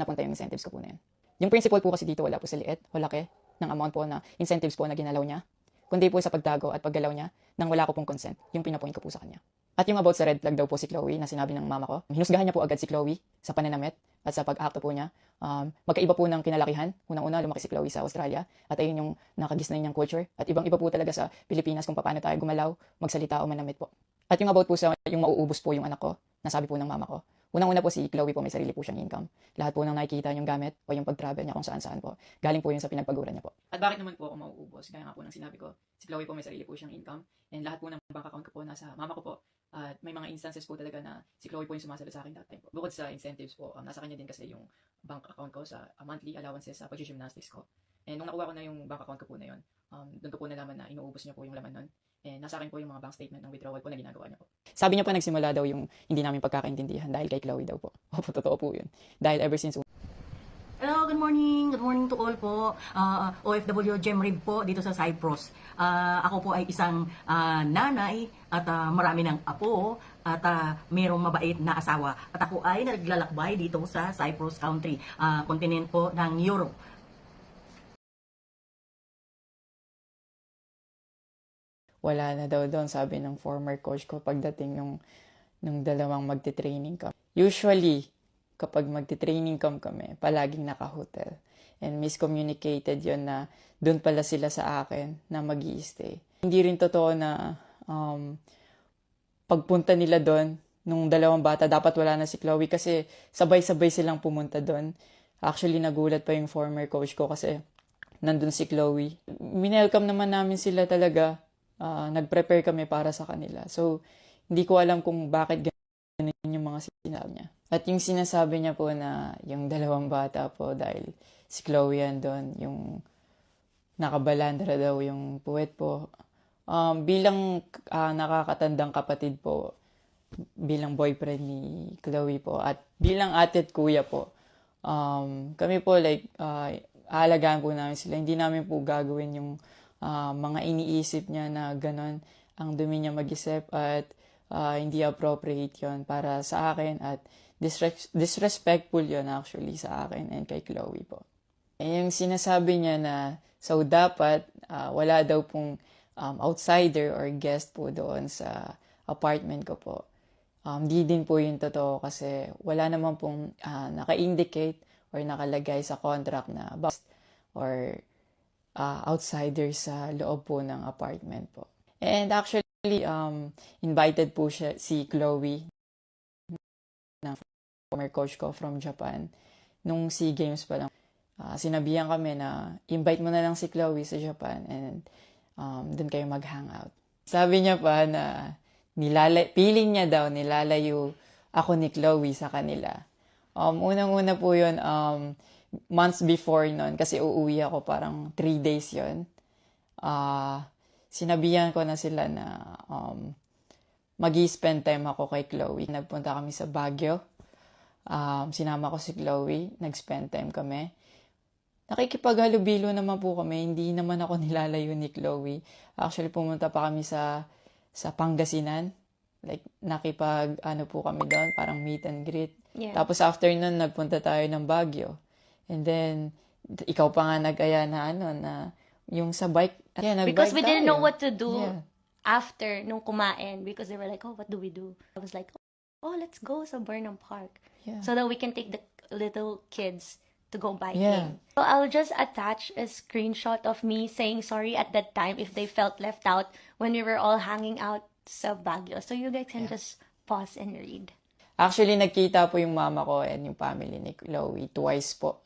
napunta yung incentives ko po na yun. Yung principal po kasi dito wala po sa liit, wala ke, ng amount po na incentives po na ginalaw niya. Kundi po sa pagtago at paggalaw niya nang wala ko pong consent, yung pinapoint ko po sa kanya. At yung about sa red flag daw po si Chloe na sinabi ng mama ko, hinusgahan niya po agad si Chloe sa pananamit at sa pag-acto po niya. Um, magkaiba po ng kinalakihan. Unang-una, lumaki si Chloe sa Australia at ayun yung nakagisnay niyang culture. At ibang-iba po talaga sa Pilipinas kung paano tayo gumalaw, magsalita o manamit po. At yung about po sa yung mauubos po yung anak ko, nasabi po ng mama ko. Unang-una po si Chloe po may sarili po siyang income. Lahat po ng nakikita niyong gamit o yung pag-travel niya kung saan-saan po. Galing po yun sa pinagpaguran niya po. At bakit naman po ako mauubos? Gaya nga po ng sinabi ko, si Chloe po may sarili po siyang income. And lahat po ng bank account ko po nasa mama ko po. At may mga instances po talaga na si Chloe po yung sumasagot sa akin time po. Bukod sa incentives po, um, nasa kanya din kasi yung bank account ko sa uh, monthly allowances sa pag-gymnastics ko. And nung nakuha ko na yung bank account ko po na yun, um, doon ko po nalaman na inuubos niya po yung laman nun. And nasa akin po yung mga bank statement ng withdrawal po na ginagawa niya po. Sabi niya po nagsimula daw yung hindi namin pagkakaintindihan dahil kay Chloe daw po. Opo, totoo po yun. Dahil ever since Hello, good morning. Good morning to all po. Uh, OFW Gemrib po dito sa Cyprus. Ah, ako po ay isang ah, nanay at ah, marami ng apo at uh, mayroong mabait na asawa. At ako ay naglalakbay dito sa Cyprus country, ah, continent po ng Europe. Wala na daw doon, sabi ng former coach ko pagdating nung, nung dalawang magte-training camp. Usually, kapag magte-training camp kami, palaging naka-hotel. And miscommunicated yon na doon pala sila sa akin na mag stay Hindi rin totoo na um, pagpunta nila doon, nung dalawang bata, dapat wala na si Chloe kasi sabay-sabay silang pumunta doon. Actually, nagulat pa yung former coach ko kasi nandun si Chloe. Minelcome naman namin sila talaga Ah, nag-prepare kami para sa kanila. So, hindi ko alam kung bakit ganun yung mga sinabi niya. At yung sinasabi niya po na yung dalawang bata po dahil si Chloe yan doon, yung nakabalandra daw yung puwet po. Um, bilang ah, nakakatandang kapatid po, bilang boyfriend ni Chloe po, at bilang ate at kuya po, um, kami po like, uh, aalagaan po namin sila. Hindi namin po gagawin yung ah, mga iniisip niya na ganon ang dumi niya mag-isip at ah, hindi appropriate yon para sa akin at disres- disrespectful yon actually sa akin and kay Chloe po. Eh, yung sinasabi niya na so dapat ah, wala daw pong um, outsider or guest po doon sa apartment ko po. Um, di din po yung totoo kasi wala naman pong ah, naka-indicate or nakalagay sa contract na bust or uh, outsider sa loob po ng apartment po. And actually, um, invited po siya si Chloe ng former coach ko from Japan nung SEA Games pa lang. Uh, sinabihan kami na invite mo na lang si Chloe sa Japan and um, doon kayo mag-hangout. Sabi niya pa na nilala feeling niya daw nilalayo ako ni Chloe sa kanila. Um, unang-una po yun, um, months before nun, kasi uuwi ako parang three days yon uh, sinabihan ko na sila na um, mag spend time ako kay Chloe. Nagpunta kami sa Baguio. Um, sinama ko si Chloe. Nag-spend time kami. Nakikipaghalubilo naman po kami. Hindi naman ako nilalayo ni Chloe. Actually, pumunta pa kami sa sa Pangasinan. Like, nakipag, ano po kami doon, parang meet and greet. Yeah. Tapos after nun, nagpunta tayo ng Baguio. And then, ikaw pa nga nag-aya na ano, na yung sa bike. Yeah, nag-bike because we didn't tayo. know what to do Yeah. after nung kumain because they were like, oh, what do we do? I was like, oh, let's go sa Burnham Park Yeah. so that we can take the little kids to go biking. Yeah. So I'll just attach a screenshot of me saying sorry at that time if they felt left out when we were all hanging out sa Baguio. So you guys can Yeah. just pause and read. Actually, nagkita po yung mama ko and yung family ni Chloe twice po.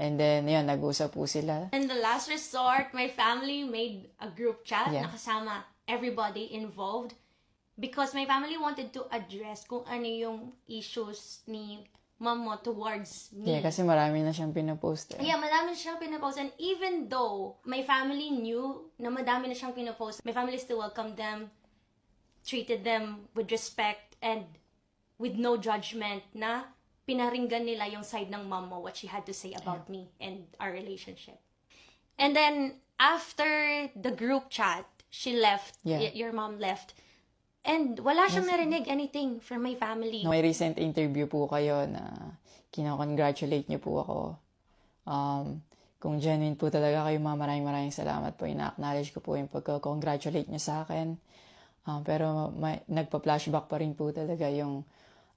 And then, yun, nag-usap po sila. In the last resort, my family made a group chat Yeah. nakasama everybody involved because my family wanted to address kung ano yung issues ni mom mo towards me. Yeah, kasi marami na siyang pinapost eh. Yeah, madami na siyang pinapost. And even though my family knew na madami na siyang pinapost, my family still welcomed them, treated them with respect, and with no judgment na pinaringgan nila yung side ng mom mo, what she had to say about me and our relationship. And then, after the group chat, she left, Yeah. your mom left, and wala siyang narinig anything from my family. May recent interview po kayo na kinakongratulate niyo po ako. Um, kung genuine po talaga kayo, ma, maraming maraming salamat po. Ina-acknowledge ko po yung pagka-congratulate niyo sa akin. Um, pero may, nagpa-flashback pa rin po talaga yung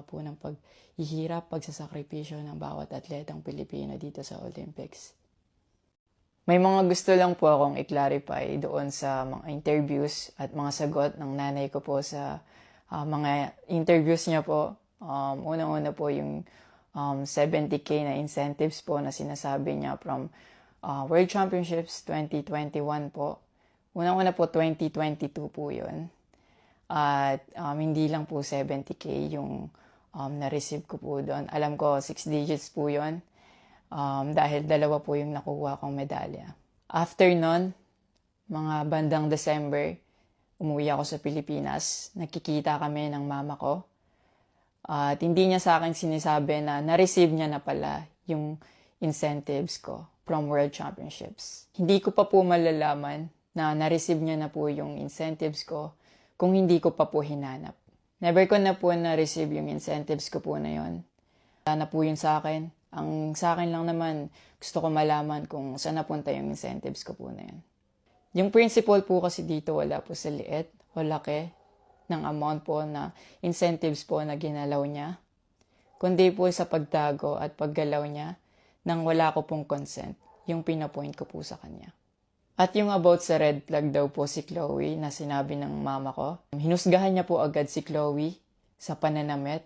po ng paghihirap, pagsasakripisyo ng bawat atletang Pilipino dito sa Olympics. May mga gusto lang po akong i-clarify doon sa mga interviews at mga sagot ng nanay ko po sa ah, mga interviews niya po. Um, Unang-una po yung um, 70k na incentives po na sinasabi niya from ah, World Championships 2021 po. Unang-una po 2022 po yun. At um, hindi lang po 70k yung um, na-receive ko po doon. Alam ko 6 digits po yun um, dahil dalawa po yung nakuha kong medalya. After nun, mga bandang December, umuwi ako sa Pilipinas. Nakikita kami ng mama ko. At hindi niya sa akin sinisabi na na-receive niya na pala yung incentives ko from World Championships. Hindi ko pa po malalaman na na-receive niya na po yung incentives ko kung hindi ko pa po hinanap. Never ko na po na-receive yung incentives ko po na yon. Wala na po yun sa akin. Ang sa akin lang naman, gusto ko malaman kung saan napunta yung incentives ko po na yun. Yung principle po kasi dito wala po sa liit o laki ng amount po na incentives po na ginalaw niya, kundi po sa pagtago at paggalaw niya nang wala ko pong consent, yung pinapoint ko po sa kanya. At yung about sa red flag daw po si Chloe na sinabi ng mama ko, hinusgahan niya po agad si Chloe sa pananamit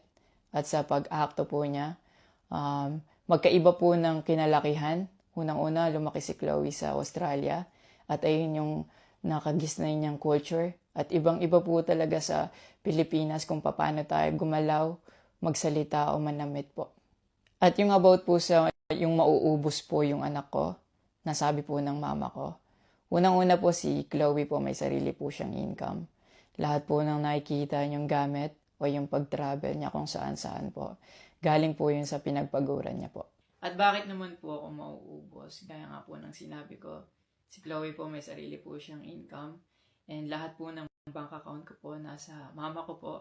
at sa pag-akto po niya. Um, magkaiba po ng kinalakihan. Unang-una, lumaki si Chloe sa Australia at ayun yung nakagisnay niyang culture. At ibang-iba po talaga sa Pilipinas kung paano tayo gumalaw, magsalita o manamit po. At yung about po sa yung mauubos po yung anak ko, nasabi po ng mama ko. Unang-una po si Chloe po may sarili po siyang income. Lahat po ng nakikita niyong gamit o yung pag-travel niya kung saan-saan po. Galing po yun sa pinagpaguran niya po. At bakit naman po ako mauubos? Gaya nga po ng sinabi ko, si Chloe po may sarili po siyang income and lahat po ng bank account ko po nasa mama ko po.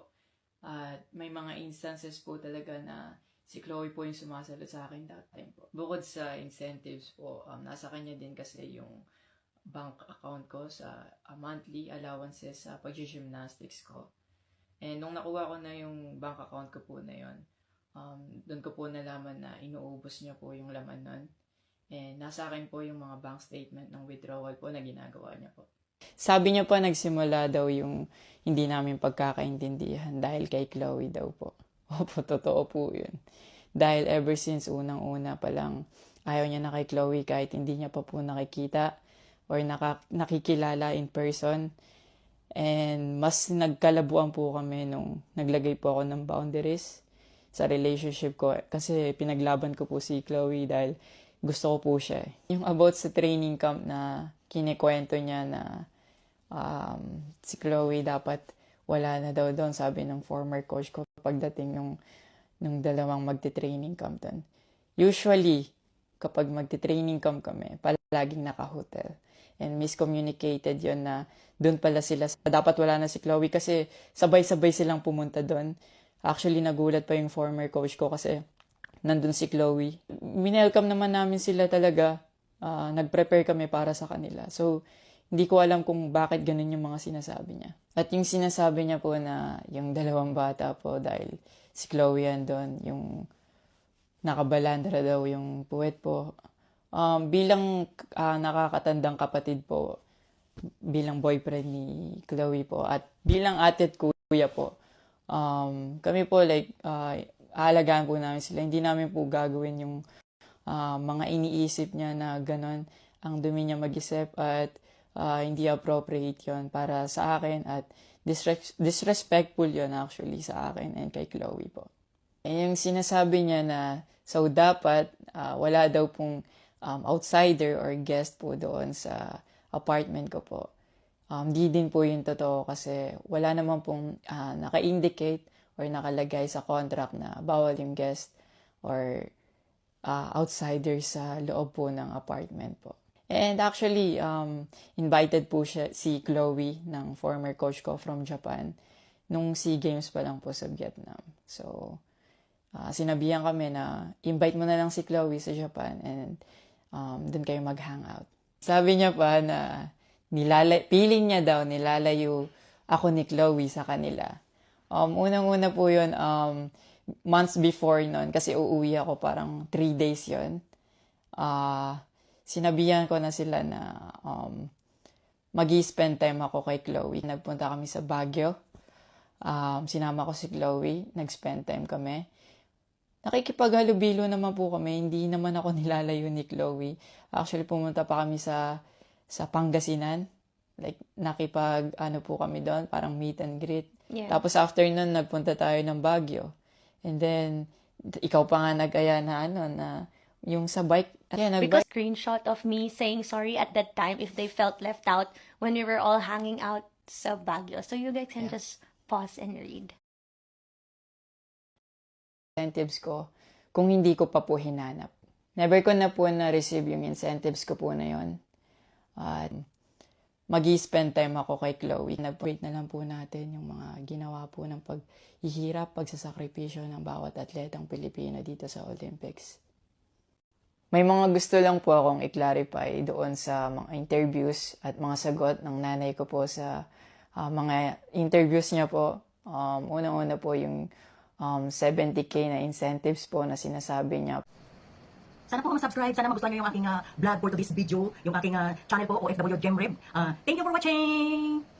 At may mga instances po talaga na si Chloe po yung sumasalo sa akin that time po. Bukod sa incentives po, um, nasa kanya din kasi yung bank account ko sa uh, monthly allowances sa pag-gymnastics ko. And nung nakuha ko na yung bank account ko po na yon, um, doon ko po nalaman na inuubos niya po yung laman nun. And nasa akin po yung mga bank statement ng withdrawal po na ginagawa niya po. Sabi niya pa nagsimula daw yung hindi namin pagkakaintindihan dahil kay Chloe daw po. Opo, totoo po yun. Dahil ever since unang-una pa lang, ayaw niya na kay Chloe kahit hindi niya pa po nakikita or naka, nakikilala in person. And mas nagkalabuan po kami nung naglagay po ako ng boundaries sa relationship ko. Kasi pinaglaban ko po si Chloe dahil gusto ko po siya. Yung about sa training camp na kinikwento niya na um, si Chloe dapat wala na daw doon, sabi ng former coach ko pagdating nung, nung dalawang magte-training camp doon. Usually, kapag magte-training camp kami, palaging naka-hotel. And miscommunicated yon na doon pala sila. Dapat wala na si Chloe kasi sabay-sabay silang pumunta doon. Actually, nagulat pa yung former coach ko kasi nandun si Chloe. Minelcome naman namin sila talaga. Ah, nag-prepare kami para sa kanila. So, hindi ko alam kung bakit ganun yung mga sinasabi niya. At yung sinasabi niya po na yung dalawang bata po dahil si Chloe yan doon, yung nakabalandra daw yung puwet po. Um, bilang ah, nakakatandang kapatid po, bilang boyfriend ni Chloe po, at bilang ate at kuya po, um, kami po like, ah, aalagaan po namin sila. Hindi namin po gagawin yung ah, mga iniisip niya na ganon ang dumi niya mag-isip at ah, hindi appropriate yon para sa akin at disres- disrespectful yon actually sa akin and kay Chloe po. Eh, yung sinasabi niya na so dapat ah, wala daw pong um, outsider or guest po doon sa apartment ko po. Um, di din po yung totoo kasi wala naman pong ah, naka-indicate or nakalagay sa contract na bawal yung guest or ah, outsider sa loob po ng apartment po. And actually, um, invited po siya, si Chloe ng former coach ko from Japan nung SEA Games pa lang po sa Vietnam. So, ah, sinabihan kami na invite mo na lang si Chloe sa Japan and um, dun kayo mag-hangout. Sabi niya pa na nilala feeling niya daw nilalayo ako ni Chloe sa kanila. Um, unang-una po yun, um, months before nun, kasi uuwi ako parang three days yun. Ah, sinabihan ko na sila na um, mag spend time ako kay Chloe. Nagpunta kami sa Baguio. Um, sinama ko si Chloe. Nag-spend time kami. Nakikipaghalubilo naman po kami. Hindi naman ako nilalayo ni Chloe. Actually, pumunta pa kami sa sa Pangasinan. Like, nakipag, ano po kami doon, parang meet and greet. Yeah. Tapos after nun, nagpunta tayo ng Baguio. And then, ikaw pa nga nag-aya na ano, na yung sa bike. Yeah, nag Because screenshot of me saying sorry at that time if they felt left out when we were all hanging out sa Baguio. So you guys can Yeah. just pause and read. Incentives ko kung hindi ko pa po hinanap. Never ko na po na-receive yung incentives ko po na yon. At mag spend time ako kay Chloe. Nag-break na lang po natin yung mga ginawa po ng paghihirap, pagsasakripisyo ng bawat atletang Pilipino dito sa Olympics. May mga gusto lang po akong i-clarify doon sa mga interviews at mga sagot ng nanay ko po sa ah, mga interviews niya po. Um, Unang-una po yung um, 70k na incentives po na sinasabi niya. Sana po mag-subscribe. Sana magustuhan nyo yung aking ah, vlog for today's video. Yung aking ah, channel po, OFW Gemrib. Ah, thank you for watching!